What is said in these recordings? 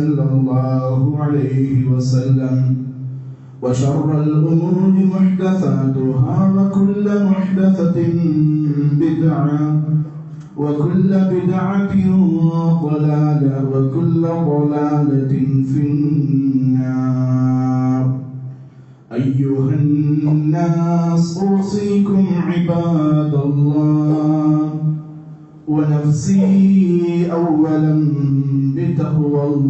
صلى الله عليه وسلم. وشر الأمور محدثاتها وكل محدثة بدعة وكل بدعة ضلالة وكل ضلالة في النار. أيها الناس أوصيكم عباد الله. ونفسي أولا بتقوى الله.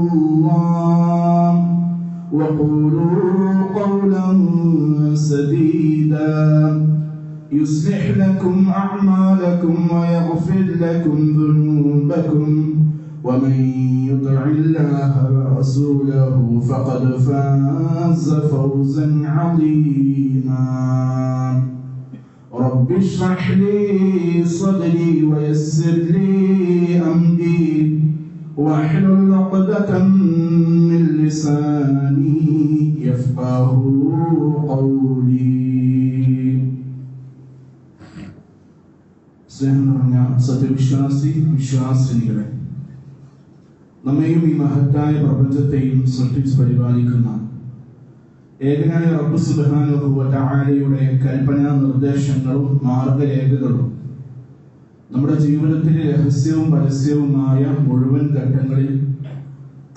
الله وقولوا قولا سديدا. يصلح لكم أعمالكم ويغفر لكم ذنوبكم. ومن يطع الله ورسوله فقد فاز فوزا عظيما. رب اشرح لي صدري ويسر لي واحلل عقدة من لساني يفقه قولي സ്നേഹം നിറഞ്ഞ സത്യവിശ്വാസി വിശ്വാസിനികളെ നമ്മയും ഈ മഹത്തായ പ്രപഞ്ചത്തെയും സൃഷ്ടിച്ച് പരിപാലിക്കുന്ന ഏകനായ റബ്ബ് സുബാനുഭവയുടെ കൽപ്പനാ നിർദ്ദേശങ്ങളും മാർഗരേഖകളും നമ്മുടെ ജീവിതത്തിലെ രഹസ്യവും പരസ്യവുമായ മുഴുവൻ ഘട്ടങ്ങളിൽ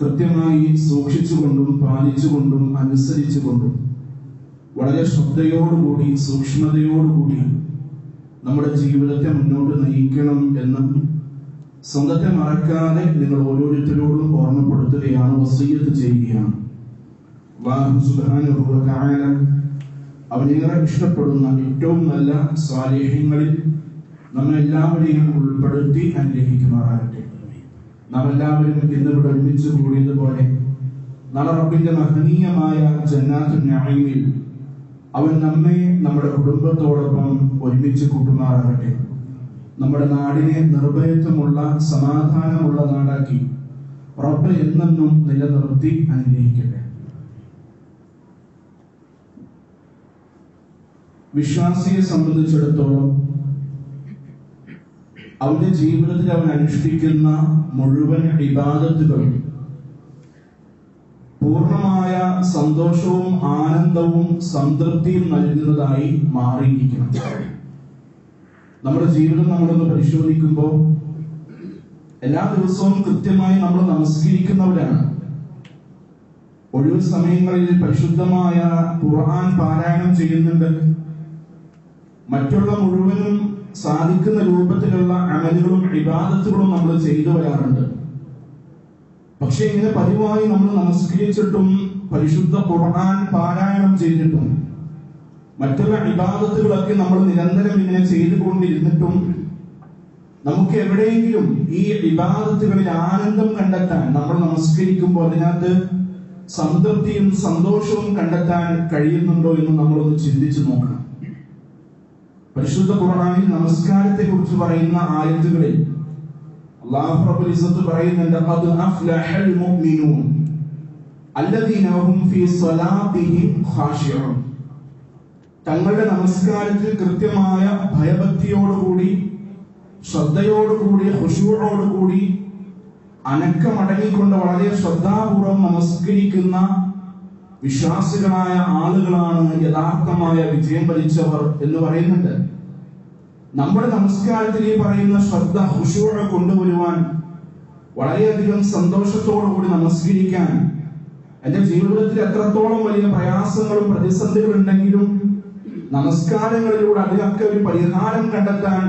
കൃത്യമായി സൂക്ഷിച്ചുകൊണ്ടും പാലിച്ചുകൊണ്ടും അനുസരിച്ചുകൊണ്ടും വളരെ ശ്രദ്ധയോടുകൂടി സൂക്ഷ്മതയോടുകൂടി നമ്മുടെ ജീവിതത്തെ മുന്നോട്ട് നയിക്കണം എന്ന് സ്വന്തത്തെ മറക്കാതെ നിങ്ങൾ ഓരോരുത്തരോടും ഓർമ്മപ്പെടുത്തുകയാണ് വസീയത്ത് ചെയ്യുകയാണ്. അവനേറെ ഇഷ്ടപ്പെടുന്ന ഏറ്റവും നല്ല സ്വാലേഹ്യങ്ങളിൽ നമ്മെ എല്ലാവരെയും ഉൾപ്പെടുത്തി അനുഗ്രഹിക്കുമാറാകട്ടെ. നാം എല്ലാവരും ഇന്നിവിടെ ഒരുമിച്ച് കൂടിയതുപോലെ നാളെ മഹനീയമായ ജന്നാത്തു നഈമിൽ അവൻ നമ്മെ നമ്മുടെ കുടുംബത്തോടൊപ്പം ഒരുമിച്ച് കൂട്ടുമാറാകട്ടെ. നമ്മുടെ നാടിനെ നിർഭയത്വമുള്ള സമാധാനമുള്ള നാടാക്കി റബ്ബ് എന്നെന്നും നിലനിർത്തി അനുഗ്രഹിക്കട്ടെ. വിശ്വാസിയെ സംബന്ധിച്ചിടത്തോളം അവന്റെ ജീവിതത്തിൽ അവൻ അനുഷ്ഠിക്കുന്ന മുഴുവൻ ഇബാദത്തുകളും പൂർണമായ സന്തോഷവും ആനന്ദവും സംതൃപ്തിയും നൽകുന്നതായി മാറിയിരിക്കണം. നമ്മുടെ ജീവിതം നമ്മളൊന്ന് പരിശോധിക്കുമ്പോൾ എല്ലാ ദിവസവും കൃത്യമായി നമ്മൾ നമസ്കരിക്കുന്നവരാണ്. ഒഴിവ് സമയങ്ങളിൽ പരിശുദ്ധമായ ഖുർആൻ പാരായണം ചെയ്യുന്നുണ്ട്. മറ്റുള്ള മുഴുവനും സാധിക്കുന്ന രൂപത്തിലുള്ള അമലുകളും വിവാദത്തുകളും നമ്മൾ ചെയ്തു വരാറുണ്ട്. പക്ഷെ ഇങ്ങനെ പതിവായി നമ്മൾ നമസ്കരിച്ചിട്ടും പരിശുദ്ധ ഖുർആൻ പാരായണം ചെയ്തിട്ടും മറ്റുള്ള വിവാദത്തുകളൊക്കെ നമ്മൾ നിരന്തരം ഇങ്ങനെ ചെയ്തുകൊണ്ടിരുന്നിട്ടും നമുക്ക് എവിടെയെങ്കിലും ഈ വിവാദത്തുകളിൽ ആനന്ദം കണ്ടെത്താൻ നമ്മൾ നമസ്കരിക്കുമ്പോൾ അതിനകത്ത് സംതൃപ്തിയും സന്തോഷവും കണ്ടെത്താൻ കഴിയുന്നുണ്ടോ എന്ന് നമ്മളൊന്ന് ചിന്തിച്ചു നോക്കണം. പരിശുദ്ധ ഖുർആനിൽ നമസ്കാരത്തെ കുറിച്ച് പറയുന്ന ആയത്തുകളിൽ അല്ലാഹു റബ്ബുൽ ഇസ്സത്ത് പറയുന്നുണ്ട് ഖദ് അഫ്ലഹൽ മുഅ്മിനൂൻ അല്ലദീന ഹും ഫീ സ്വലാത്തിഹിം ഖാശിഊൻ തങ്ങളുടെ നമസ്കാരത്തിൽ കൃത്യമായ ഭയഭക്തിയോടുകൂടി ശ്രദ്ധയോടുകൂടി ഹുഷൂറോടുകൂടി അനക്കമടങ്ങിക്കൊണ്ട് വളരെ ശ്രദ്ധാപൂർവം നമസ്കരിക്കുന്ന വിശ്വാസികളായ ആളുകളാണ് യഥാർത്ഥമായ വിജയം ഭരിച്ചവർ എന്ന് പറയുന്നുണ്ട്. നമ്മുടെ നമസ്കാരത്തിൽ ഈ പറയുന്ന ശ്രദ്ധ ഹുഷോട് കൊണ്ടുവരുവാൻ വളരെയധികം സന്തോഷത്തോടു കൂടി നമസ്കരിക്കാൻ എന്റെ ജീവിതത്തിൽ എത്രത്തോളം വലിയ പ്രയാസങ്ങളും പ്രതിസന്ധികളും ഉണ്ടെങ്കിലും നമസ്കാരങ്ങളിലൂടെ അതിനൊക്കെ ഒരു പരിഹാരം കണ്ടെത്താൻ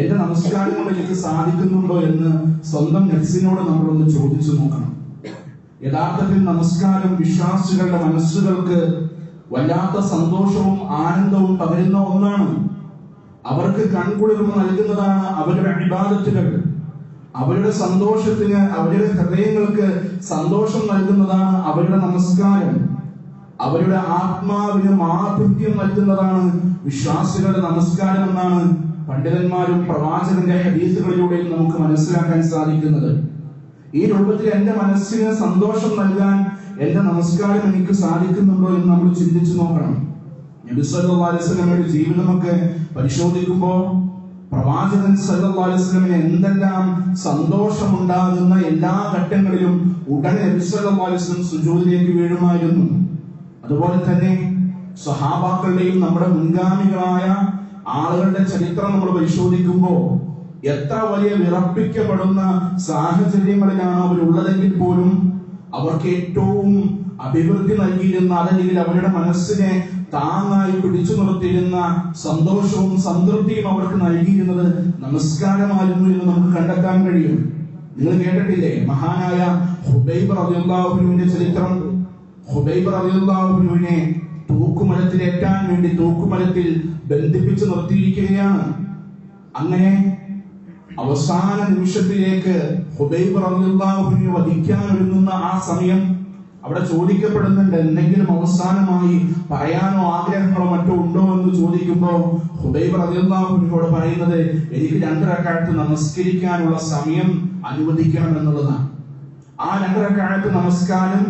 എന്റെ നമസ്കാരങ്ങൾ എനിക്ക് സാധിക്കുന്നുണ്ടോ എന്ന് സ്വന്തം നെക്സിനോട് നമ്മളൊന്ന് ചോദിച്ചു നോക്കണം. യഥാർത്ഥത്തിൽ നമസ്കാരം വിശ്വാസികളുടെ മനസ്സുകൾക്ക് വല്ലാത്ത സന്തോഷവും ആനന്ദവും പകരുന്ന ഒന്നാണ്. അവർക്ക് കൺകുളിർമ നൽകുന്നതാണ് അവരുടെ അഭിബാധത്തുകൾ അവരുടെ സന്തോഷത്തിന് അവരുടെ ഹൃദയങ്ങൾക്ക് സന്തോഷം നൽകുന്നതാണ് അവരുടെ നമസ്കാരം. അവരുടെ ആത്മാവിന് മാധുര്യം നൽകുന്നതാണ് വിശ്വാസികളുടെ നമസ്കാരം എന്നാണ് പണ്ഡിതന്മാരും പ്രവാചകന്റെ ഹദീസുകളിലൂടെയും നമുക്ക് മനസ്സിലാക്കാൻ സാധിക്കുന്നത്. ഈ രൂപത്തിൽ എന്റെ മനസ്സിന് സന്തോഷം നൽകാൻ എന്റെ നമസ്കാരം എനിക്ക് സാധിക്കുന്നുണ്ടോ എന്ന് നമ്മൾ ചിന്തിച്ചു നോക്കണം. നബി സല്ലല്ലാഹു അലൈഹി വസല്ലമയുടെ ജീവിതമൊക്കെ പരിശോധിക്കുമ്പോൾ പ്രവാചകൻ സല്ലാസ്ലമിന് എന്തെല്ലാം സന്തോഷമുണ്ടാകുന്ന എല്ലാ ഘട്ടങ്ങളിലും ഉടനെ നബി സല്ലല്ലാഹു അലൈഹി വസല്ലം സുജൂദിലേക്ക് വീഴുമായിരുന്നു. അതുപോലെ തന്നെ സ്വഹാബാക്കളുടെയും നമ്മുടെ മുൻഗാമികളായ ആളുകളുടെ ചരിത്രം നമ്മൾ പരിശോധിക്കുമ്പോൾ എത്ര വലിയ വിറപ്പിക്കപ്പെടുന്ന സാഹചര്യങ്ങളിലാണ് അവരുള്ളതെങ്കിൽ പോലും അവർക്ക് ഏറ്റവും അഭിവൃദ്ധി നൽകിയിരുന്ന അതല്ലെങ്കിൽ അവരുടെ മനസ്സിനെ താങ്ങായി പിടിച്ചു നിർത്തിയിരുന്ന സന്തോഷവും സംതൃപ്തിയും അവർക്ക് നൽകിയിരുന്നത് നമസ്കാരമായിരുന്നു എന്ന് നമുക്ക് കണ്ടെത്താൻ കഴിയും. നിങ്ങൾ കേട്ടിട്ടില്ലേ? മഹാനായ ഹുബൈബ് റളിയല്ലാഹുവിന്റെ ചരിത്രം. ഹുബൈബ് തൂക്കുമരത്തിൽ തൂക്കുമരത്തിലേറ്റാൻ വേണ്ടി തൂക്കുമരത്തിൽ ബന്ധിപ്പിച്ചു നിർത്തിയിരിക്കുകയാണ്. അങ്ങനെ അവസാന നിമിഷത്തിലേക്ക് ഹുബൈബ് റളിയല്ലാഹുവിനെ വധിക്കാൻ ഒരുങ്ങുന്ന ആ സമയം അവിടെ ചോദിക്കപ്പെടുന്നുണ്ട് എന്തെങ്കിലും അവസാനമായി പറയാനോ ആഗ്രഹങ്ങളോ മറ്റോ ഉണ്ടോ എന്ന് ചോദിക്കുമ്പോൾ ഹുബൈബ് റളിയല്ലാഹുവിനോട് പറയുന്നത് എനിക്ക് രണ്ടരക്കാലത്ത് നമസ്കരിക്കാനുള്ള സമയം അനുവദിക്കണം എന്നുള്ളതാണ്. ആ രണ്ടരക്കാലത്ത് നമസ്കാരം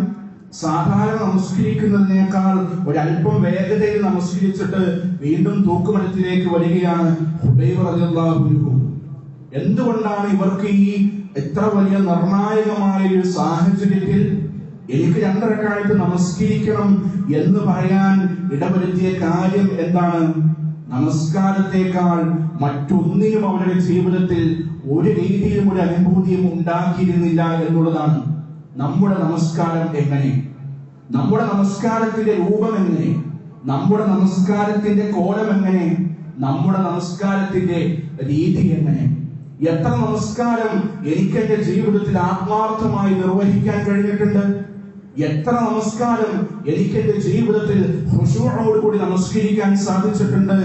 സാധാരണ നമസ്കരിക്കുന്നതിനേക്കാൾ ഒരല്പം വേഗതയിൽ നമസ്കരിച്ചിട്ട് വീണ്ടും തൂക്കുമരത്തിലേക്ക് വരികയാണ് ഹുബൈബ് റളിയല്ലാഹു എന്തുകൊണ്ടാണ് ഇവർക്ക് ഈ എത്ര വലിയ നിർണായകമായ ഒരു സാഹചര്യത്തിൽ എനിക്ക് രണ്ടരക്കാലത്ത് നമസ്കരിക്കണം എന്ന് പറയാൻ ഇടവരുത്തിയ കാര്യം എന്താണ്? നമസ്കാരത്തെക്കാൾ മറ്റൊന്നിനും അവരുടെ ജീവിതത്തിൽ ഒരു രീതിയിലും ഒരു അനുഭൂതിയും ഉണ്ടാക്കിയിരുന്നില്ല എന്നുള്ളതാണ്. നമ്മുടെ നമസ്കാരം എങ്ങനെ? നമ്മുടെ നമസ്കാരത്തിന്റെ രൂപം എങ്ങനെ? നമ്മുടെ നമസ്കാരത്തിന്റെ കോലം എങ്ങനെ? നമ്മുടെ നമസ്കാരത്തിന്റെ രീതി എങ്ങനെ? എത്ര നമസ്കാരം എനിക്ക് എന്റെ ജീവിതത്തിൽ ആത്മാർത്ഥമായി നിർവഹിക്കാൻ കഴിഞ്ഞിട്ടുണ്ട്? എത്ര നമസ്കാരം എനിക്ക് എന്റെ ജീവിതത്തിൽ കൂടി നമസ്കരിക്കാൻ സാധിച്ചിട്ടുണ്ട്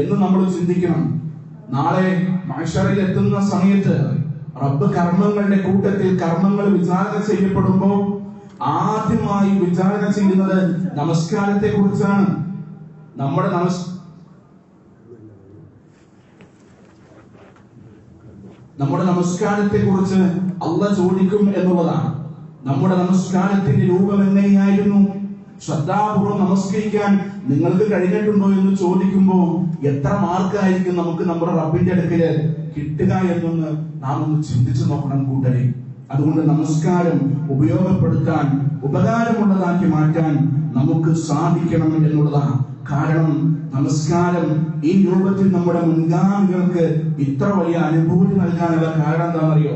എന്ന് നമ്മൾ ചിന്തിക്കണം. നാളെ മനുഷ്യരിൽ എത്തുന്ന സമയത്ത് റബ്ബ് കർമ്മങ്ങളുടെ കൂട്ടത്തിൽ കർമ്മങ്ങൾ വിചാരണ ചെയ്യപ്പെടുമ്പോൾ ആദ്യമായി വിചാരണ ചെയ്യുന്നത് നമസ്കാരത്തെ കുറിച്ചാണ് നമ്മുടെ നമസ് നമ്മുടെ നമസ്കാരത്തെ കുറിച്ച് അല്ല ചോദിക്കും എന്നുള്ളതാണ്. നമ്മുടെ നമസ്കാരത്തിന്റെ രൂപം എങ്ങനെയായിരുന്നു? ശ്രദ്ധാപൂർവം നമസ്കരിക്കാൻ നിങ്ങൾക്ക് കഴിഞ്ഞിട്ടുണ്ടോ എന്ന് ചോദിക്കുമ്പോൾ എത്ര മാർക്കായിരിക്കും നമുക്ക് നമ്മുടെ റബ്ബിന്റെ അടുക്കൽ കിട്ടുക എന്നൊന്ന് നാം ഒന്ന് ചിന്തിച്ചു നോക്കണം കൂട്ടരെ. അതുകൊണ്ട് നമസ്കാരം ഉപയോഗപ്പെടുത്താൻ ഉപകാരമുള്ളതാക്കി മാറ്റാൻ നമുക്ക് സാധിക്കണം എന്നുള്ളതാണ്. കാരണം നമസ്കാരം ഈ രൂപത്തിൽ നമ്മുടെ മുൻഗാമികൾക്ക് ഇത്ര വലിയ അനുഭൂതി നൽകാനുള്ള കാരണം എന്താണെന്നറിയോ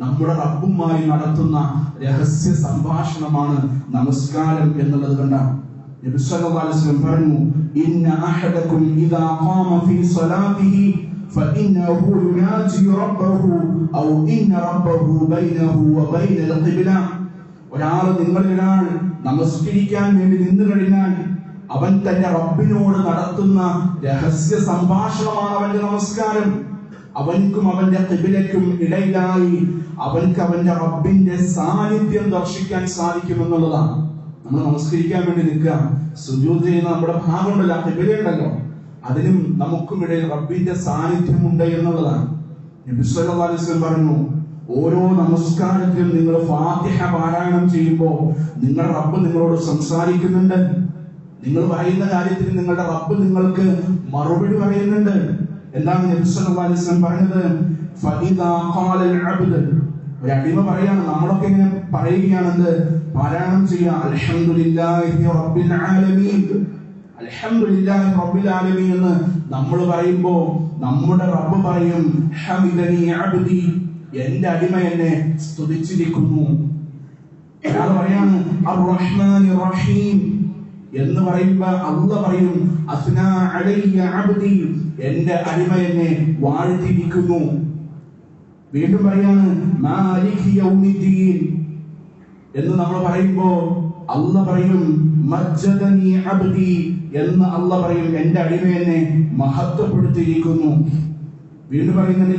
നമ്മുടെ റബ്ബുമായി നടത്തുന്ന രഹസ്യ സംഭാഷണമാണ് നമസ്കാരം എന്നുള്ളത് കണ്ടാണ് നബി സല്ലല്ലാഹു അലൈഹി വസല്ലം പറഞ്ഞു ഇന്ന അഹദകും ഇദാ ഖാമ ഫീ സ്വലാത്തിഹി فإنه يناجي ربه أو إن ربه بينه وبين القبلة ഒരാൾ നിങ്ങളിൽ ഒരാൾ നമസ്കരിക്കാൻ വേണ്ടി നിന്നു കഴിഞ്ഞാൽ അവൻ തന്റെ റബ്ബിനോട് നടത്തുന്ന രഹസ്യ സംഭാഷണമാണ് അവന്റെ നമസ്കാരം. അവൻക്കും അവന്റെ കിബിലയ്ക്കും ഇടയിലായി അവൻക്ക് അവന്റെ റബ്ബിന്റെ സാന്നിധ്യം ദർശിക്കാൻ സാധിക്കുമെന്നുള്ളതാണ്. നമ്മൾ നമസ്കരിക്കാൻ വേണ്ടി നിൽക്കുക. സുജൂത് ചെയ്യുന്ന നമ്മുടെ ഭാഗമുണ്ടല്ലോ കിബിലുണ്ടല്ലോ അതിനും നമുക്കും ഇടയിൽ റബ്ബിന്റെ സാന്നിധ്യം ഉണ്ട് എന്നുള്ളതാണ്. നബി സല്ലല്ലാഹു അലൈഹി വസല്ലം പറഞ്ഞു ഓരോ നമസ്കാരത്തിലും നിങ്ങൾ ഫാത്തിഹ പാരായണം ചെയ്യുമ്പോൾ നിങ്ങളുടെ റബ്ബ് നിങ്ങളോട് സംസാരിക്കുന്നുണ്ട്. നിങ്ങൾ പറയുന്ന കാര്യത്തിൽ നിങ്ങളുടെ റബ്ബ് നിങ്ങൾക്ക് മറുപടി പറയുന്നുണ്ട്. എന്താണ് നബി സല്ലല്ലാഹു അലൈഹി പറഞ്ഞത്. ഒരു അടിമ പറയാണ്. നമ്മളൊക്കെ ഇങ്ങനെ പറയുകയാണെന്ന് പാരായണം ചെയ്യാം എന്ന് നമ്മൾ പറയുമ്പോ നമ്മുടെ റബ്ബ് പറയും എന്റെ അടിമ എന്നെ സ്തുതിച്ചിരിക്കുന്നു. പറയാണ് റഹീം. എന്ന് പറയുമ്പോ അള്ള പറയും അസ്നാ അലയ്യ അബ്ദി എന്റെ അടിമ എന്നെ വാഴ്ത്തിയിരിക്കുന്നു വീണ്ടും പറയാണ് മാലിക് യൗമിദ്ദീൻ എന്ന് നമ്മൾ പറയുമ്പോ അല്ല പറയും മജ്ജദനി അബ്ദി എന്ന് അല്ല പറയും എന്റെ അടിമ എന്നെ മഹത്വപ്പെടുത്തിയിരിക്കുന്നു വീണ്ടും പറയുന്നുണ്ട്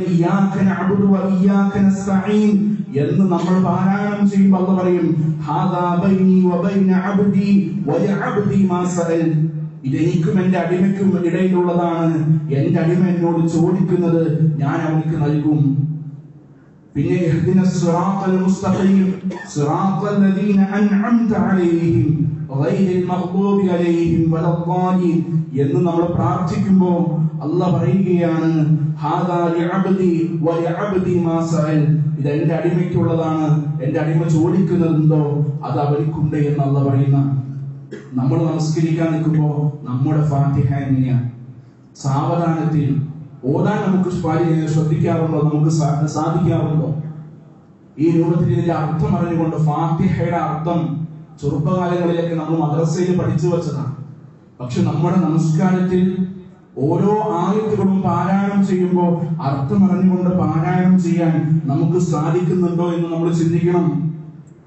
എന്ന് നമ്മൾ പാരായണം ചെയ്യുമ്പോൾ അള്ള പറയും ഹാദാ ബൈനി വ ബൈന അബ്ദി വ ലിഅബ്ദി മാ സഅൽ. ഇത് എനിക്കും എന്റെ അടിമയ്ക്കും ഇടയിലുള്ളതാണ്. എന്റെ അടിമ എന്നോട് ചോദിക്കുന്നത് ഞാൻ അവനിക്ക് നൽകും. പിന്നെ സിറാത്തൽ മുസ്തഖീം സിറാത്തൽ അൻഅംത അലൈഹിം. എന്ന് നമ്മൾ പ്രാർത്ഥിക്കുമ്പോൾ അല്ല പറയുകയാണ് ഇത് എന്റെ അടിമയ്ക്കുള്ളതാണ്. എന്റെ അടിമ ചോദിക്കുന്നതെന്തോ അത് അവർക്കുണ്ട് എന്ന് അല്ല പറയുന്ന. നമ്മൾ നമസ്കരിക്കാൻ നിൽക്കുമ്പോൾ നമ്മുടെ ഫാത്തിഹ എങ്ങനെയാണ് സാവധാനത്തിൽ ഓടാൻ നമുക്ക് ശ്രദ്ധിക്കാറുണ്ടോ? നമുക്ക് സാധിക്കാറുണ്ടോ? ഈ രൂപത്തിൽ ഇതിന്റെ അർത്ഥം അറിഞ്ഞുകൊണ്ട് ഫാത്തിഹയുടെ അർത്ഥം ചെറുപ്പകാലങ്ങളിലൊക്കെ നമ്മൾ മദ്രസയിൽ പഠിച്ചു വെച്ചതാണ്. പക്ഷെ നമ്മുടെ നമസ്കാരത്തിൽ ഓരോ ആയത്തുകളും പാരായണം ചെയ്യുമ്പോൾ അർത്ഥമറിഞ്ഞുകൊണ്ട് പാരായണം ചെയ്യാൻ നമുക്ക് സാധിക്കുന്നുണ്ടോ എന്ന് നമ്മൾ ചിന്തിക്കണം.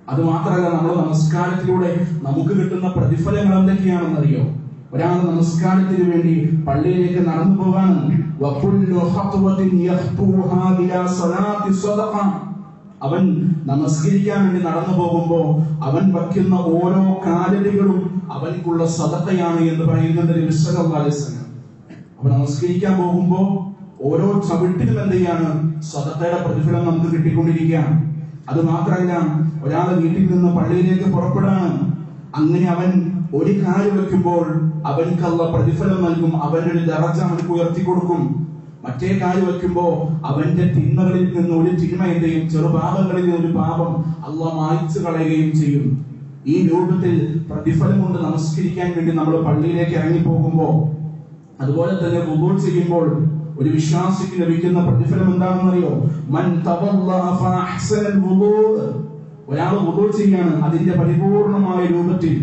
അത് മാത്രമല്ല നമ്മൾ നമസ്കാരത്തിലൂടെ നമുക്ക് കിട്ടുന്ന പ്രതിഫലങ്ങൾ എന്തൊക്കെയാണെന്നറിയോ? ഒരാൾ നമസ്കാരത്തിന് വേണ്ടി പള്ളിയിലേക്ക് നടന്നു പോവാണ് അവൻ നമസ്കരിക്കാൻ വേണ്ടി നടന്നു പോകുമ്പോ അവൻ വയ്ക്കുന്ന ഓരോ കാലടികളും അവൻക്കുള്ള സതക്കയാണ് എന്ന് പറയുന്നുണ്ട് വസല്ലം. അപ്പൊ നമസ്കരിക്കാൻ പോകുമ്പോ ഓരോ ചവിട്ടിലും എന്ത് ചെയ്യാണ് സദക്കയുടെ പ്രതിഫലം നമുക്ക് കിട്ടിക്കൊണ്ടിരിക്കുകയാണ്. അത് മാത്രമല്ല ഒരാൾ വീട്ടിൽ നിന്ന് പള്ളിയിലേക്ക് പുറപ്പെടാണ്. അങ്ങനെ അവൻ ഒരു കാൽ വെക്കുമ്പോൾ അവൻക്കുള്ള പ്രതിഫലം നൽകും അവനൊരു ദറച്ച അവനക്ക് ഉയർത്തി കൊടുക്കും മറ്റേ കാൽ വെക്കുമ്പോ അവന്റെ തിന്മകളിൽ നിന്ന് ഒരു തിന്മ എന്തെയും ചെറുപാപങ്ങളിൽ നിന്ന് ഒരു പാപം അല്ല മായ്ച്ചു കളയുകയും ചെയ്യും. ഈ രൂപത്തിൽ പ്രതിഫലം കൊണ്ട് നമസ്കരിക്കാൻ വേണ്ടി നമ്മൾ പള്ളിയിലേക്ക് ഇറങ്ങി പോകുമ്പോ അതുപോലെ തന്നെ വുളൂ ചെയ്യുമ്പോൾ ഒരു വിശ്വാസിക്ക് ലഭിക്കുന്ന പ്രതിഫലം എന്താണെന്നറിയോ? മൻ ഒരാൾ വുളൂ ചെയ്യാണ് അതിന്റെ പരിപൂർണമായ രൂപത്തിൽ.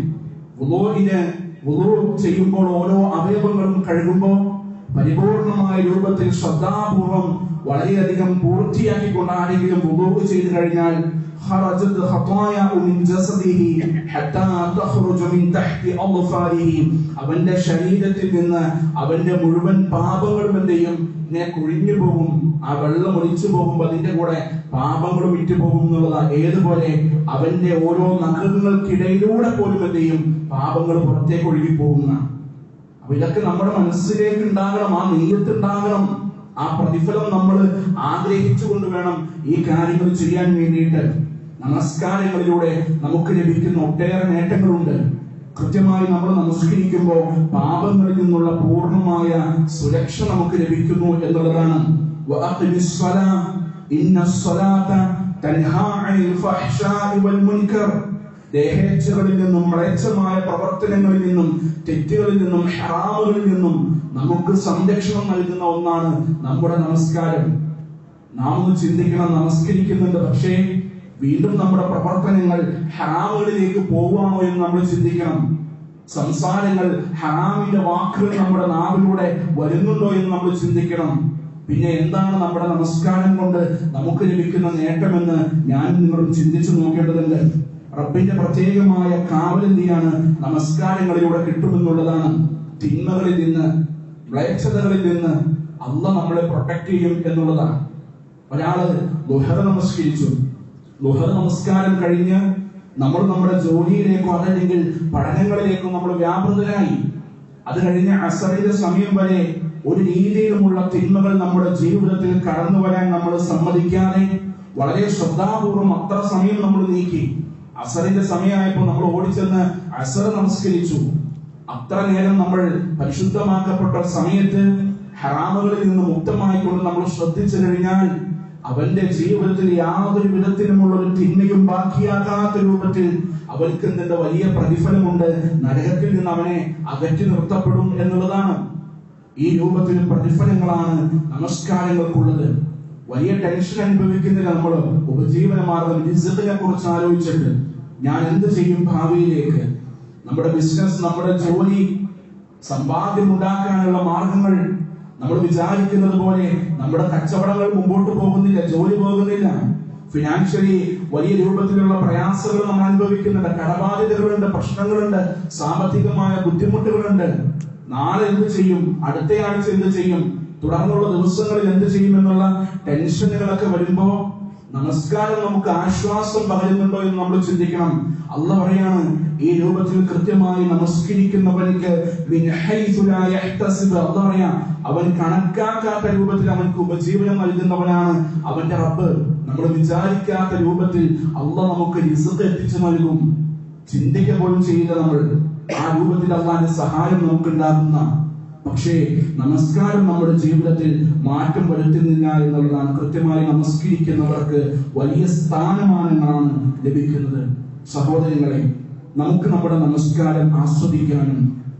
വുളൂഇന് വുളൂ ചെയ്യുമ്പോൾ ഓരോ അവയവങ്ങളും കഴുകുമ്പോൾ പരിപൂർണമായ രൂപത്തിൽ ശ്രദ്ധാപൂർവം വളരെയധികം പൂർത്തിയാക്കിക്കൊണ്ട് ആരെങ്കിലും വുളൂ ചെയ്തു കഴിഞ്ഞാൽ خرجت خطايا من جسده حتى تخرج من تحت أظفاره അവന്റെ ശരീരത്തിൽ നിന്ന് അവന്റെ മുഴുവൻ പാപങ്ങളും എന്ത് ചെയ്യും ഇങ്ങനെ കുഴിഞ്ഞു പോകും ആ വെള്ളം ഒലിച്ചു പോകുമ്പോൾ അതിന്റെ കൂടെ പാപങ്ങളും വിറ്റു പോകും എന്നുള്ളതാ ഏതുപോലെ അവന്റെ ഓരോ നഖങ്ങൾക്കിടയിലൂടെ പോലും എന്ത് ചെയ്യും പാപങ്ങൾ പുറത്തേക്ക് ഒഴുകി പോകുന്ന അപ്പൊ ഇതൊക്കെ നമ്മുടെ മനസ്സിലേക്ക് ഉണ്ടാകണം ആ നെയ്യത്ത് ഉണ്ടാകണം ആ പ്രതിഫലം നമ്മൾ ആഗ്രഹിച്ചുകൊണ്ട് വേണം ഈ കാര്യങ്ങൾ ചെയ്യാൻ വേണ്ടിയിട്ട്. നമസ്കാരങ്ങളിലൂടെ നമുക്ക് ലഭിക്കുന്ന ഒട്ടേറെ നേട്ടങ്ങളുണ്ട്. കൃത്യമായി നമ്മൾ നമസ്കരിക്കുമ്പോൾ പാപങ്ങളിൽ നിന്നുള്ള പൂർണമായ സുരക്ഷ നമുക്ക് ലഭിക്കുന്നു എന്നുള്ളതാണ്. ഇന്ന ദേഹേച്ഛകളിൽ നിന്നും മ്ലേച്ഛമായ പ്രവർത്തനങ്ങളിൽ നിന്നും തെറ്റുകളിൽ നിന്നും ഹറാമുകളിൽ നിന്നും നമുക്ക് സംരക്ഷണം നൽകുന്ന ഒന്നാണ് നമ്മുടെ നമസ്കാരം. നാം ഒന്ന് ചിന്തിക്കണം നമസ്കരിക്കുന്നുണ്ട്. പക്ഷേ വീണ്ടും നമ്മുടെ പ്രവർത്തനങ്ങൾ ഹറാമുകളിലേക്ക് പോവാമോ എന്ന് നമ്മൾ ചിന്തിക്കണം. സംസാരങ്ങൾ ഹറാമിന്റെ വാക്കുകൾ നമ്മുടെ നാവിലൂടെ വരുന്നുണ്ടോ എന്ന് നമ്മൾ ചിന്തിക്കണം. പിന്നെ എന്താണ് നമ്മുടെ നമസ്കാരം കൊണ്ട് നമുക്ക് ലഭിക്കുന്ന നേട്ടമെന്ന് ഞാൻ നിങ്ങളും ചിന്തിച്ചു നോക്കേണ്ടതുണ്ട്. റബ്ബിന്റെ പ്രത്യേകമായ കാവൽ കാവലെന്തിയാണ്? നമസ്കാരങ്ങളിലൂടെ കിട്ടുമെന്നുള്ളതാണ്. തിന്മകളിൽ നിന്ന് മ്ലേച്ഛതകളിൽ നിന്ന് അല്ല നമ്മളെ പ്രൊട്ടക്ട് ചെയ്യും എന്നുള്ളതാണ്. ഒരാൾ ലുഹർ നമസ്കരിച്ചു. ലുഹർ നമസ്കാരം കഴിഞ്ഞ് നമ്മൾ നമ്മുടെ ജോലിയിലേക്കോ അതല്ലെങ്കിൽ പഠനങ്ങളിലേക്കോ നമ്മൾ വ്യാപൃതരായി. അത് കഴിഞ്ഞ് അസറിന്റെ സമയം വരെ ഒരു രീതിയിലുമുള്ള തിന്മകൾ നമ്മുടെ ജീവിതത്തിൽ കടന്നു വരാൻ നമ്മൾ സമ്മതിക്കാതെ വളരെ ശ്രദ്ധാപൂർവം അത്ര സമയം നമ്മൾ നീക്കി. അസറിന്റെ സമയമായപ്പോൾ നമ്മൾ ഓടിച്ചെന്ന് അസർ നമസ്കരിച്ചു. അത്ര നേരം നമ്മൾ പരിശുദ്ധമാക്കപ്പെട്ട സമയത്ത് ഹറാമുകളിൽ നിന്ന് മുക്തമായിക്കൊണ്ട് നമ്മൾ ശ്രദ്ധിച്ചു കഴിഞ്ഞാൽ അവന്റെ ജീവിതത്തിൽ യാതൊരു വിധത്തിലുമുള്ള ഒരു തിന്മയും ബാക്കിയാകാത്ത രൂപത്തിൽ അവൾക്ക് നിന്റെ വലിയ പ്രതിഫലമുണ്ട്. നരകത്തിൽ നിന്ന് അവനെ അകറ്റി നിർത്തപ്പെടും എന്നുള്ളതാണ്. ഈ രൂപത്തിൽ പ്രതിഫലങ്ങളാണ് നമസ്കാരങ്ങൾക്കുള്ളത്. വലിയ ടെൻഷൻ അനുഭവിക്കുന്നില്ല നമ്മൾ ഉപജീവന മാർഗം റിസൾട്ടിനെ കുറിച്ച് ആലോചിച്ചിട്ട് ഞാൻ എന്ത് ചെയ്യും ഭാവിയിലേക്ക്? നമ്മുടെ ബിസിനസ് നമ്മുടെ ജോലി സമ്പാദ്യം ഉണ്ടാക്കാനുള്ള മാർഗങ്ങൾ നമ്മൾ വിചാരിക്കുന്നത് പോലെ നമ്മുടെ കച്ചവടങ്ങൾ മുമ്പോട്ട് പോകുന്നില്ല ജോലി പോകുന്നില്ല. ഫിനാൻഷ്യലി വലിയ രൂപത്തിലുള്ള പ്രയാസങ്ങൾ നമ്മൾ അനുഭവിക്കുന്നുണ്ട്. കടബാധ്യതകളുണ്ട് പ്രശ്നങ്ങളുണ്ട് സാമ്പത്തികമായ ബുദ്ധിമുട്ടുകളുണ്ട്. നാളെ എന്ത് ചെയ്യും? അടുത്ത ആഴ്ച എന്ത് ചെയ്യും? തുടർന്നുള്ള ദിവസങ്ങളിൽ എന്ത് ചെയ്യുമെന്നുള്ള ടെൻഷനുകളൊക്കെ വരുമ്പോ നമസ്കാരം നമുക്ക് ആശ്വാസം പകരുന്നുണ്ടോ എന്ന് നമ്മൾ ചിന്തിക്കണം. അല്ല പറയാണ് ഈ രൂപത്തിൽ കൃത്യമായി യഹ്തസിബ്. അല്ല അവൻ കണക്കാക്കാത്ത രൂപത്തിൽ അവൻക്ക് ഉപജീവനം നൽകുന്നവനാണ് അവന്റെ റബ്ബ്. നമ്മൾ വിചാരിക്കാത്ത രൂപത്തിൽ അല്ല നമുക്ക് റിസ്ക് എത്തിച്ചു നൽകും. ചിന്തിക്ക പോലും നമ്മൾ. ആ രൂപത്തിൽ അള്ളാന്റെ സഹായം നമുക്കുണ്ടാകുന്ന പക്ഷേ നമസ്കാരം നമ്മുടെ ജീവിതത്തിൽ മാറ്റം വരുത്തുന്നില്ല എന്നുള്ളതാണ് കൃത്യമായി നമസ്കരിക്കുന്നവർക്ക് വലിയ സ്ഥാനമാനങ്ങളാണ് ലഭിക്കുന്നത്. സഹോദരങ്ങളെ നമുക്ക് നമ്മുടെ നമസ്കാരം ആസ്വദിക്കാനും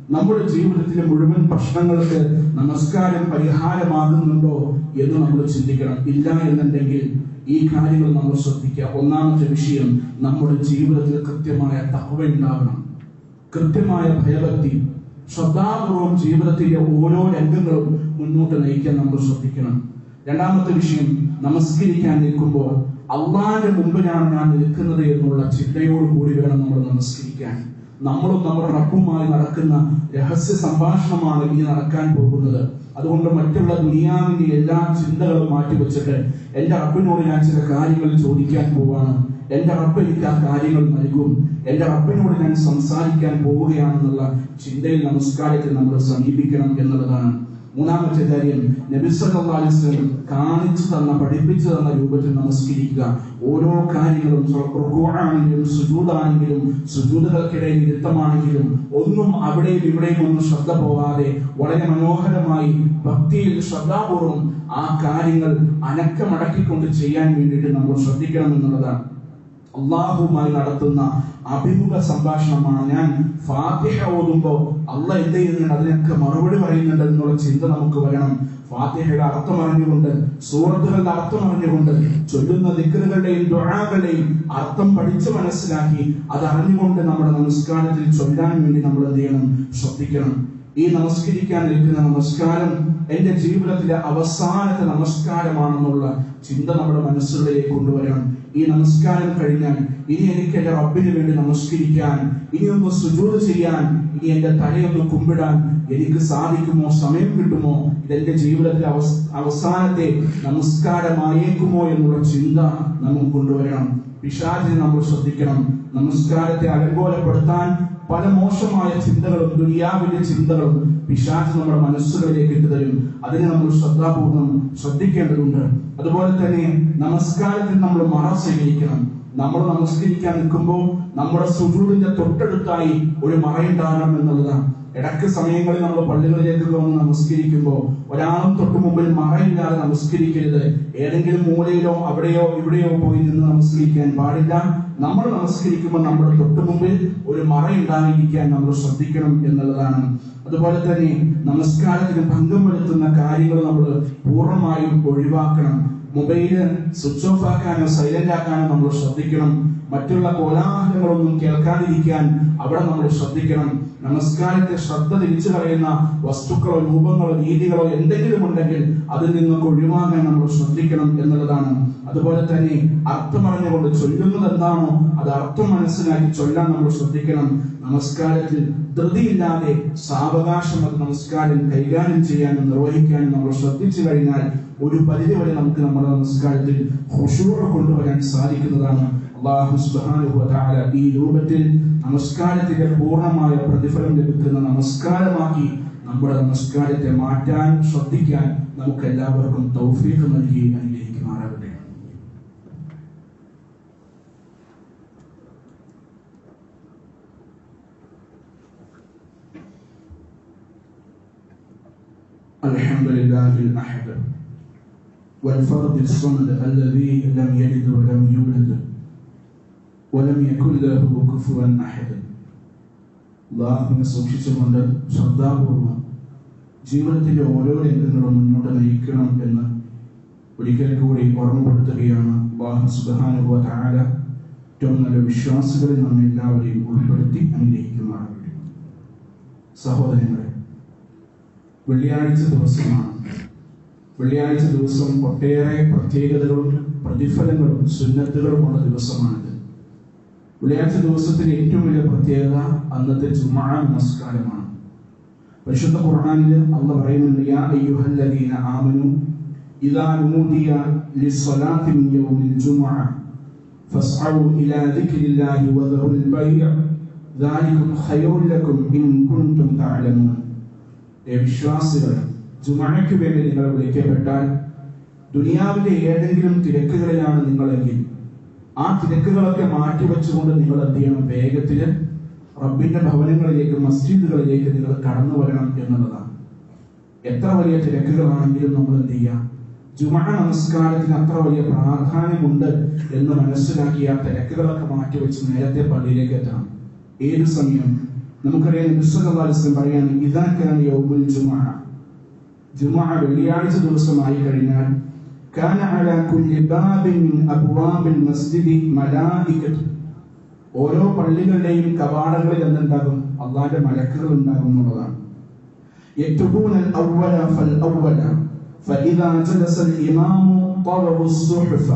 നമ്മുടെ ജീവിതത്തിലെ മുഴുവൻ പ്രശ്നങ്ങൾക്ക് നമസ്കാരം പരിഹാരമാകുന്നുണ്ടോ എന്ന് നമ്മൾ ചിന്തിക്കണം. ഇല്ല എന്നുണ്ടെങ്കിൽ ഈ കാര്യങ്ങൾ നമ്മൾ ശ്രദ്ധിക്കുക. ഒന്നാമത്തെ വിഷയം നമ്മുടെ ജീവിതത്തിൽ കൃത്യമായ തഹവ ഉണ്ടാകണം കൃത്യമായ ഭയഭക്തി ശ്രദ്ധാപൂർവം ജീവിതത്തിന്റെ ഓരോ രംഗങ്ങളും മുന്നോട്ട് നയിക്കാൻ നമ്മൾ ശ്രദ്ധിക്കണം. രണ്ടാമത്തെ വിഷയം നമസ്കരിക്കാൻ നിൽക്കുമ്പോൾ അള്ളാന്റെ മുമ്പിലാണ് ഞാൻ നിൽക്കുന്നത് എന്നുള്ള ചിന്തയോട് കൂടി വേണം നമ്മൾ നമസ്കരിക്കാൻ. നമ്മളും നമ്മുടെ റബ്ബുമായി നടക്കുന്ന രഹസ്യ സംഭാഷണമാണ് ഇനി നടക്കാൻ പോകുന്നത്. അതുകൊണ്ട് മറ്റുള്ള ദുനിയാവിന്റെ എല്ലാ ചിന്തകളും മാറ്റിവെച്ചിട്ട് എന്റെ റബ്ബിനോട് ഞാൻ ചില കാര്യങ്ങൾ ചോദിക്കാൻ പോവാണ്. എന്റെ റബ്ബ് എനിക്ക് ആ കാര്യങ്ങൾ നൽകും. എന്റെ റബ്ബിനോട് ഞാൻ സംസാരിക്കാൻ പോവുകയാണെന്നുള്ള ചിന്തയിൽ നമസ്കാരത്തിൽ നമ്മൾ സമീപിക്കണം എന്നുള്ളതാണ്. മൂന്നാമത്തെ കാര്യം നബി സല്ലല്ലാഹു അലൈഹി വസല്ലം കാണിച്ചു തന്ന പഠിപ്പിച്ചു തന്ന രൂപത്തിൽ നമസ്കരിക്കുക. ഓരോ കാര്യങ്ങളും ആണെങ്കിലും സുജൂതാണെങ്കിലും സുജൂതകൾക്കിടയിൽ ഇരുത്തമാണെങ്കിലും ഒന്നും അവിടെയും ഇവിടെയും ഒന്നും ശ്രദ്ധ പോവാതെ വളരെ മനോഹരമായി ഭക്തിയിൽ ശ്രദ്ധാപൂർവം ആ കാര്യങ്ങൾ അനക്കമടക്കിക്കൊണ്ട് ചെയ്യാൻ വേണ്ടിയിട്ട് നമ്മൾ ശ്രദ്ധിക്കണം എന്നുള്ളതാണ്. അള്ളാഹുമായി നടത്തുന്ന അഭിമുഖ സംഭാഷണമാണ് ഞാൻ ഫാത്തിഹ ഓതുമ്പോ അള്ള എന്ത് ചെയ്യുന്നുണ്ട്? അതിനൊക്കെ മറുപടി പറയുന്നുണ്ട് എന്നുള്ള ചിന്ത നമുക്ക് വരണം. ഫാത്തിഹയുടെ അർത്ഥം അറിഞ്ഞുകൊണ്ട് സൂറത്തുകളുടെ അർത്ഥം അറിഞ്ഞുകൊണ്ട് ചൊല്ലുന്ന ദിക്കറുകളുടെയും ദുഴാകളുടെയും അർത്ഥം പഠിച്ച് മനസ്സിലാക്കി അത് അറിഞ്ഞുകൊണ്ട് നമ്മുടെ നമസ്കാരത്തിൽ ചൊല്ലാൻ വേണ്ടി നമ്മൾ എന്ത് ചെയ്യണം? ശ്രദ്ധിക്കണം. ഈ നമസ്കരിക്കാൻ ഇരിക്കുന്ന നമസ്കാരം എന്റെ ജീവിതത്തിലെ അവസാനത്തെ നമസ്കാരമാണെന്നുള്ള ചിന്ത നമ്മുടെ മനസ്സുകളിലേക്ക് കൊണ്ടുവരണം. ഈ നമസ്കാരം കഴിഞ്ഞാൽ ഇനി എനിക്ക് എന്റെ റബ്ബിന് വേണ്ടി നമസ്കരിക്കാൻ ഇനി ഒന്ന് സുജൂത് ചെയ്യാൻ ഇനി എന്റെ തലയൊന്ന് കുമ്പിടാൻ എനിക്ക് സാധിക്കുമോ? സമയം കിട്ടുമോ? ഇതെന്റെ ജീവിതത്തിലെ അവസ് അവസാനത്തെ നമസ്കാരമായേക്കുമോ എന്നുള്ള ചിന്ത നമ്മൾ കൊണ്ടുവരണം. പിശാചിനെ നമ്മൾ ശ്രദ്ധിക്കണം. നമസ്കാരത്തെ അലങ്കോലപ്പെടുത്താൻ പല മോശമായ ചിന്തകളും ദുനിയാവിന്റെ ചിന്തകളും പിശാച് നമ്മുടെ മനസ്സുകളിലേക്ക് ഇട്ടുതരും. അതിനെ നമ്മൾ ശ്രദ്ധാപൂർവം ശ്രദ്ധിക്കേണ്ടതുണ്ട്. അതുപോലെ തന്നെ നമസ്കാരത്തിൽ നമ്മൾ മറ സ്വീകരിക്കണം. നമ്മൾ നമസ്കരിക്കാൻ നിൽക്കുമ്പോൾ നമ്മുടെ സുജൂദിന്റെ തൊട്ടടുത്തായി ഒരു മറയുണ്ടാകണം എന്നുള്ളതാണ്. ഇടയ്ക്ക് സമയങ്ങളിൽ നമ്മൾ പള്ളികളിലേക്ക് വന്ന് നമസ്കരിക്കുമ്പോൾ ഒരാളും തൊട്ട് മുമ്പിൽ മറയില്ലാതെ നമസ്കരിക്കരുത്. ഏതെങ്കിലും മൂലയിലോ അവിടെയോ ഇവിടെയോ പോയി നിന്ന് നമസ്കരിക്കാൻ പാടില്ല. നമ്മൾ നമസ്കരിക്കുമ്പോൾ നമ്മുടെ തൊട്ട് മുമ്പിൽ ഒരു മറ ഉണ്ടായിരിക്കാൻ നമ്മൾ ശ്രദ്ധിക്കണം എന്നുള്ളതാണ്. അതുപോലെ തന്നെ നമസ്കാരത്തിന് ഭംഗം വരുത്തുന്ന കാര്യങ്ങൾ നമ്മൾ പൂർണമായും ഒഴിവാക്കണം. മൊബൈൽ സ്വിച്ച് ഓഫ് ആക്കാനോ സൈലന്റ് ആക്കാനോ നമ്മൾ ശ്രദ്ധിക്കണം. മറ്റുള്ള കോലാഹലങ്ങളൊന്നും കേൾക്കാതിരിക്കാൻ അവിടെ നമ്മൾ ശ്രദ്ധിക്കണം. നമസ്കാരത്തെ ശ്രദ്ധ തിരിച്ചു കളയുന്ന വസ്തുക്കളോ രൂപങ്ങളോ രീതികളോ എന്തെങ്കിലും ഉണ്ടെങ്കിൽ അതിൽ നിന്നൊക്കെ ഒഴിവാക്കാൻ നമ്മൾ ശ്രദ്ധിക്കണം എന്നുള്ളതാണ്. അതുപോലെ തന്നെ അർത്ഥമറിഞ്ഞുകൊണ്ട് ചൊല്ലുന്നത് എന്താണോ അത് അർത്ഥം മനസ്സിലാക്കി ചൊല്ലാൻ നമ്മൾ ശ്രദ്ധിക്കണം. നമസ്കാരത്തിൽ ധൃതിയില്ലാതെ സാവകാശം അത് നമസ്കാരം കൈകാര്യം ചെയ്യാനും നിർവഹിക്കാനും നമ്മൾ ശ്രദ്ധിച്ചു കഴിഞ്ഞാൽ ഒരു പരിധിവരെ നമുക്ക് നമ്മുടെ നമസ്കാരത്തിൽ ഹുഷൂറ കൊണ്ടുവരാൻ സാധിക്കുന്നതാണ്. അള്ളാഹു സുബ്ഹാനഹു വ തആല ഈ രൂപത്തിൽ നമസ്കാരത്തിന്റെ പൂർണ്ണമായ പ്രതിഫലം ലഭിക്കുന്ന നമസ്കാരമാക്കി നമ്മുടെ നമസ്കാരത്തെ മാറ്റാൻ ശ്രദ്ധിക്കാൻ നമുക്ക് എല്ലാവർക്കും തൗഫീഖ് നൽകി അനുഗ്രഹിക്കുമാറാകട്ടെ الحمد لله الأحد والفرد الصمد الذي لم يلد ولم يولد ولم يكن له كفوا أحد അള്ളാഹുവിനെ സൂക്ഷിച്ചുകൊണ്ട് ശ്രദ്ധാപൂർവം ജീവിതത്തിന്റെ ഓരോ രംഗങ്ങളും മുന്നോട്ട് നയിക്കണം എന്ന് ഒരിക്കൽ കൂടി ഓർമ്മപ്പെടുത്തുകയാണ് അള്ളാഹു സുബാനുഭവ താര ഏറ്റവും നല്ല വിശ്വാസികളിൽ നമ്മെ എല്ലാവരെയും ഉൾപ്പെടുത്തി അനുഗ്രഹിക്കുമാറാകട്ടെ സഹോദരങ്ങളെ വെള്ളിയാഴ്ച ദിവസമാണ് വെള്ളിയാഴ്ച ദിവസം ഒട്ടേറെ പ്രത്യേകതകളും പ്രതിഫലങ്ങളും സുന്നത്തുകളുമുള്ള ദിവസമാണിത് വെള്ളിയാഴ്ച ദിവസത്തിന് ഏറ്റവും വലിയ പ്രത്യേകത അന്നത്തെ ജുമാ നമസ്കാരമാണ്. പരിശുദ്ധ ഖുർആനിൽ അള്ള പറയുന്നുണ്ട് യാ അയ്യുഹല്ലദീന ആമനു ഇദാ നൂദിയ ലിസ്സലാത്തി മിൻ യൗമിൽ ജുമുഅ ഫസ്അഉ ഇലാ ദിക്രില്ലാഹി വദറുൽ ബൈഅ ദാലികും ഖൈറുൽ ലക്കും ഇൻ കുൻതും തഅലമൂൻ ഏ വിശ്വാസികളെ ജുമുഅയ്ക്ക് വേണ്ടി നിങ്ങൾ വിളിക്കപ്പെട്ടാൽ ദുനിയാവിലെ ഏതെങ്കിലും തിരക്കുകളിലാണ് നിങ്ങളെങ്കിൽ ആ തിരക്കുകളൊക്കെ മാറ്റിവെച്ചുകൊണ്ട് നിങ്ങൾ എന്ത് ചെയ്യണം? വേഗത്തിൽ റബ്ബിന്റെ ഭവനങ്ങളിലേക്ക് മസ്ജിദുകളിലേക്ക് നിങ്ങൾ കടന്നു വരണം എന്നുള്ളതാണ്. എത്ര വലിയ തിരക്കുകളാണെങ്കിലും നമ്മൾ എന്ത് ചെയ്യാം? ജുമാ നമസ്കാരത്തിന് അത്ര വലിയ പ്രാധാന്യമുണ്ട് എന്ന് മനസ്സിലാക്കി ആ തിരക്കുകളൊക്കെ മാറ്റിവെച്ച് നേരത്തെ പള്ളിയിലേക്ക് എത്തണം. ഏത് സമയം? നമുക്കറിയാം വിശ്വകവാലിസ്ലം പറയാൻ ഇതാക്കാൻ യൗമുൽ ജുമാ. ജുമാ വെള്ളിയാഴ്ച ദിവസമായി കഴിഞ്ഞാൽ كان على كل باب من أبواب المسجد ملائكة ഓരോ പള്ളികളുടെയും കവാടങ്ങളിൽ എന്തുണ്ടാകും അള്ളാന്റെ മലക്കുകൾ ഉണ്ടാകും എന്നുള്ളതാണ് يكتبون الأول فالأول فإذا جلس الإمام طلبوا الصحف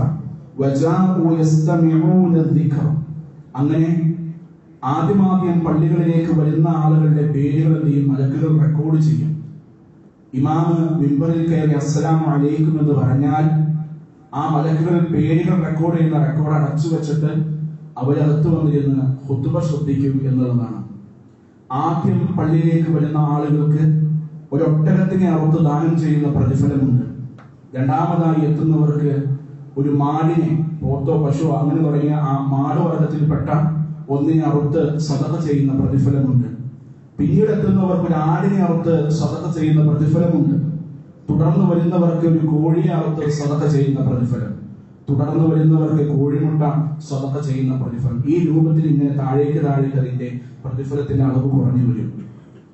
وجاءوا يستمعون الذكر അങ്ങനെ ആദ്യമാദ്യം പള്ളികളിലേക്ക് വരുന്ന ആളുകളുടെ പേരുകൾ എന്ത് ചെയ്യും മലക്കുകൾ റെക്കോർഡ് ചെയ്യും ഇമാമ് മിമ്പറിൽ കയറി അസ്സലാം അലൈക്കും എന്ന് പറഞ്ഞാൽ ആ മലക്കുകൾ പേരുകൾ റെക്കോർഡ് ചെയ്യുന്ന റെക്കോർഡ് അടച്ചു വെച്ചിട്ട് അവരകത്ത് വന്നിരുന്ന് ഹുത്തുബ ശ്രദ്ധിക്കും എന്നുള്ളതാണ്. ആദ്യം പള്ളിയിലേക്ക് വരുന്ന ആളുകൾക്ക് ഒരൊട്ടകത്തിനെ അറുത്ത് ദാനം ചെയ്യുന്ന പ്രതിഫലമുണ്ട്. രണ്ടാമതായി എത്തുന്നവർക്ക് ഒരു മാടിനെ പോത്തോ പശുവോ അങ്ങനെ തുടങ്ങിയ ആ മാട് വർഗത്തിൽപ്പെട്ട ഒന്നിനെ അറുത്ത് സതത ചെയ്യുന്ന പ്രതിഫലമുണ്ട്. പിന്നീട് എത്തുന്നവർക്ക് ഒരു ആടിനെ അറുത്ത് സതക ചെയ്യുന്ന പ്രതിഫലമുണ്ട്. തുടർന്ന് വരുന്നവർക്ക് ഒരു കോഴിയെ അറുത്ത് സതക ചെയ്യുന്ന പ്രതിഫലം. തുടർന്ന് വരുന്നവർക്ക് കോഴിമുട്ട സതക ചെയ്യുന്ന പ്രതിഫലം. ഈ രൂപത്തിൽ ഇങ്ങനെ താഴേക്ക് താഴേക്ക് അതിന്റെ പ്രതിഫലത്തിന്റെ അളവ് കുറഞ്ഞു വരും.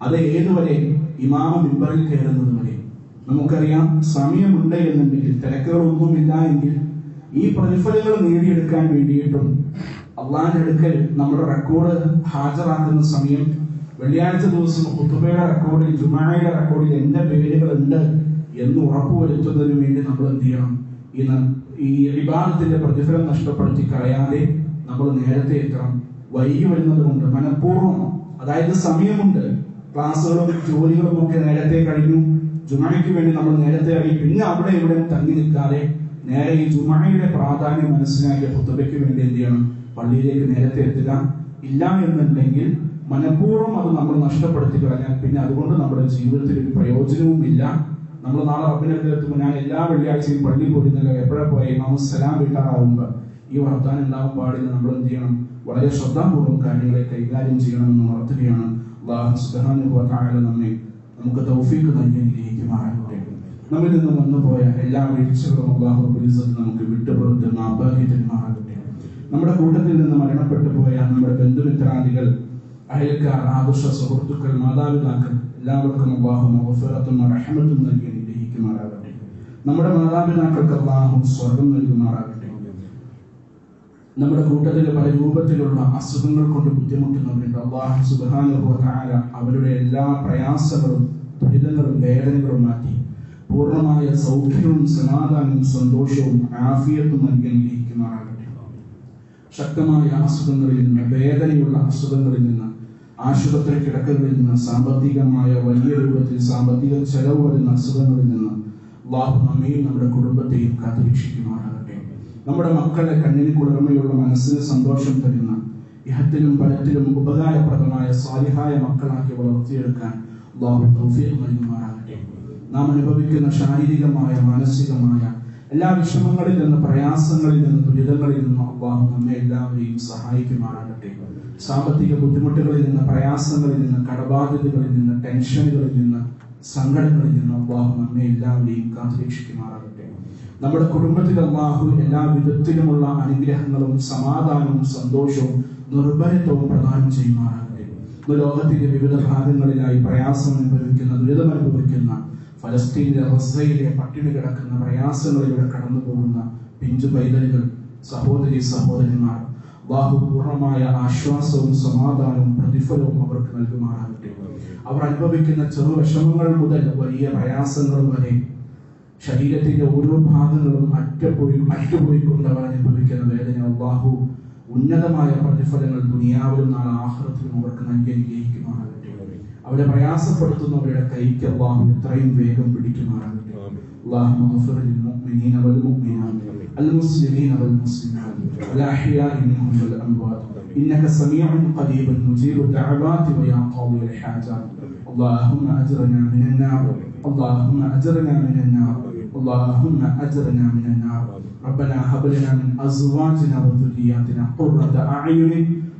അത് ഏതുവരെ? ഇമാമ മിമ്പറിൽ കയറുന്നത് വരെ. നമുക്കറിയാം സമയമുണ്ട് എന്നുണ്ടെങ്കിൽ തിരക്കുകളൊന്നുമില്ല എങ്കിൽ ഈ പ്രതിഫലങ്ങൾ നേടിയെടുക്കാൻ വേണ്ടിയിട്ടും അള്ളാഹിന്റെ അടുക്കൽ നമ്മുടെ റെക്കോർഡ് ഹാജരാക്കുന്ന സമയം വെള്ളിയാഴ്ച ദിവസം കുത്തുബയുടെ റെക്കോർഡിൽ ജുമായയുടെ റെക്കോർഡിൽ എന്റെ പേരുകൾ ഉണ്ട് എന്ന് ഉറപ്പുവരുത്തുന്നതിന് വേണ്ടി നമ്മൾ എന്ത് ചെയ്യണം? ഈ ഈ വിഭാഗത്തിന്റെ പ്രതിഫലം നഷ്ടപ്പെടുത്തി കളയാതെ നമ്മൾ നേരത്തെ എത്തണം. വൈകി വരുന്നത് കൊണ്ട് മനഃപൂർവം അതായത് സമയമുണ്ട്. ക്ലാസ്സുകളും ജോലികളും ഒക്കെ നേരത്തെ കഴിഞ്ഞു. ജുമായ്ക്ക് വേണ്ടി നമ്മൾ നേരത്തെ ആയി പിന്നെ അവിടെ ഇവിടെ തങ്ങി നിൽക്കാതെ നേരെ ഈ ജുമായയുടെ പ്രാധാന്യം മനസ്സിലാക്കിയ പുത്തബയ്ക്ക് വേണ്ടി എന്ത് ചെയ്യണം? പള്ളിയിലേക്ക് നേരത്തെ എത്തുക. ഇല്ല എന്നുണ്ടെങ്കിൽ മനഃപൂർവം അത് നമ്മൾ നഷ്ടപ്പെടുത്തി കളഞ്ഞാൽ പിന്നെ അതുകൊണ്ട് നമ്മുടെ ജീവിതത്തിൽ ഒരു പ്രയോജനവും ഇല്ല. നമ്മൾ നാളെ റബ്ബിനെ അടുത്ത് എത്തുമ്പോൾ ഞാൻ എല്ലാ വെള്ളിയാഴ്ചയും പള്ളി പോയിരുന്നല്ലോ എപ്പോഴാ പോയ? ഇമാമു സലാം വീട്ടാറാവുമ്പോൾ ഈ വർത്താനം ഉണ്ടാവാൻ പാടില്ല. നമ്മൾ എന്ത് ചെയ്യണം? വളരെ ശ്രദ്ധാപൂർവം കാര്യങ്ങളെ കൈകാര്യം ചെയ്യണമെന്ന് ഉണർത്തുകയാണ്. അള്ളാഹു തആല നമ്മെ നമുക്ക് തൗഫീഖ് നൽകി അനുഗ്രഹിക്കുമാറാകട്ടെ നമ്മിൽ നിന്ന് വന്നുപോയ എല്ലാ വീഴ്ചകളും അള്ളാഹു നമുക്ക് വിട്ടുപുറത്ത് മാപ്പാക്കി തരുമാറാകട്ടെ നമ്മുടെ കൂട്ടത്തിൽ നിന്ന് മരണപ്പെട്ടു പോയ നമ്മുടെ ബന്ധുമിത്രാദികൾ അയൽക്കാർ ആദർശ സുഹൃത്തുക്കൾ മാതാപിതാക്കൾ എല്ലാവർക്കും അള്ളാഹു അവസരത്തും അറഹമത്തും നൽകി അനുഗ്രഹിക്കുമാറാകട്ടെ. നമ്മുടെ മാതാപിതാക്കൾക്ക് അള്ളാഹു സ്വർഗം നൽകുമാറാകട്ടെ. നമ്മുടെ കൂട്ടത്തിൽ പല രൂപത്തിലുള്ള അസുഖങ്ങൾ കൊണ്ട് ബുദ്ധിമുട്ടുന്നവരുണ്ട്. അള്ളാഹു വ അവരുടെ എല്ലാ പ്രയാസങ്ങളും ദുരിതങ്ങളും വേദനകളും മാറ്റി പൂർണമായ സൗഖ്യവും സമാധാനവും സന്തോഷവും ആഫിയത്തും നൽകി അനുഗ്രഹിക്കുമാറാകട്ടെ. ശക്തമായ അസുഖങ്ങളിൽ നിന്ന് വേദനയുള്ള അസുഖങ്ങളിൽ നിന്ന് ആശുപത്രി കിടക്കകളിൽ നിന്ന് സാമ്പത്തികമായ വലിയ രൂപത്തിൽ സാമ്പത്തിക ചെലവ് വരുന്ന അസുഖങ്ങളിൽ നിന്ന് അള്ളാഹു നമ്മയും നമ്മുടെ കുടുംബത്തെയും കാത്തുരക്ഷിക്കുമാറാകട്ടെ. നമ്മുടെ മക്കളെ കണ്ണിന് കുളിർമയുള്ള മനസ്സിന് സന്തോഷം തരുന്ന ഇഹത്തിലും പലത്തിലും ഉപകാരപ്രദമായ സ്വാലിഹായ മക്കളാക്കി വളർത്തിയെടുക്കാൻ അള്ളാഹു തൗഫീഖ് നൽകുമാറാകട്ടെ. നാം അനുഭവിക്കുന്ന ശാരീരികമായ മാനസികമായ എല്ലാ വിഷമങ്ങളിൽ നിന്ന് പ്രയാസങ്ങളിൽ നിന്ന് ദുരിതങ്ങളിൽ നിന്ന് അള്ളാഹു നമ്മെ എല്ലാവരെയും സഹായിക്കുമാറാകട്ടെ. സാമ്പത്തിക ബുദ്ധിമുട്ടുകളിൽ നിന്ന് പ്രയാസങ്ങളിൽ നിന്ന് കടബാധ്യതകളിൽ നിന്ന് ടെൻഷനുകളിൽ നിന്ന് സങ്കടങ്ങളിൽ നിന്ന് അള്ളാഹു നമ്മെ എല്ലാവരെയും കാത്തുരക്ഷിക്കുമാറാകട്ടെ. നമ്മുടെ കുടുംബത്തിൽ അള്ളാഹു എല്ലാ വിധത്തിലുമുള്ള അനുഗ്രഹങ്ങളും സമാധാനവും സന്തോഷവും നിർഭയത്വവും പ്രദാനം ചെയ്യുമാറാകട്ടെ. ലോകത്തിന്റെ വിവിധ ഭാഗങ്ങളിലായി പ്രയാസം അനുഭവിക്കുന്ന ദുരിതം അനുഭവിക്കുന്ന ഫലസ്തീനിലെ റസയിലെ പട്ടിണി കിടക്കുന്ന പ്രയാസങ്ങളിലൂടെ കടന്നു പോകുന്ന പിഞ്ചു പൈതലുകൾ സഹോദരി സഹോദരന്മാർ ബാഹു പൂർണമായ ആശ്വാസവും സമാധാനവും പ്രതിഫലവും അവർക്ക് നൽകുമാറാകട്ടെ. അവർ അനുഭവിക്കുന്ന ചെറു വിഷമങ്ങൾ മുതൽ വലിയ പ്രയാസങ്ങൾ വരെ ശരീരത്തിന്റെ ഓരോ ഭാഗങ്ങളും അറ്റപ്പോയി അറ്റുപോയിക്കൊണ്ട് അവർ അനുഭവിക്കുന്ന വേദന. അള്ളാഹു ഉന്നതമായ പ്രതിഫലങ്ങൾ ദുനിയാവിലും നാളെ ആഹ്റത്തിലും അവർക്ക് നൽകി അനുഗ്രഹിക്കുമാറാകട്ടെ അവരെ പ്രയാസപ്പെടുത്തുന്നവരുടെ കൈക്ക് അള്ളാഹു എത്രയും വേഗം പിടിക്കുമാറാകട്ടെ اللهم اغفر للمؤمنين والمؤمنات المسلمين والمسلمات الأحياء منهم والأموات إنك سميع قريب مجيب الدعوات ويا قاضي الحاجات اللهم أجرنا من النار اللهم أجرنا من النار اللهم أجرنا من النار ربنا هب لنا من أزواجنا وذرياتنا قرة أعين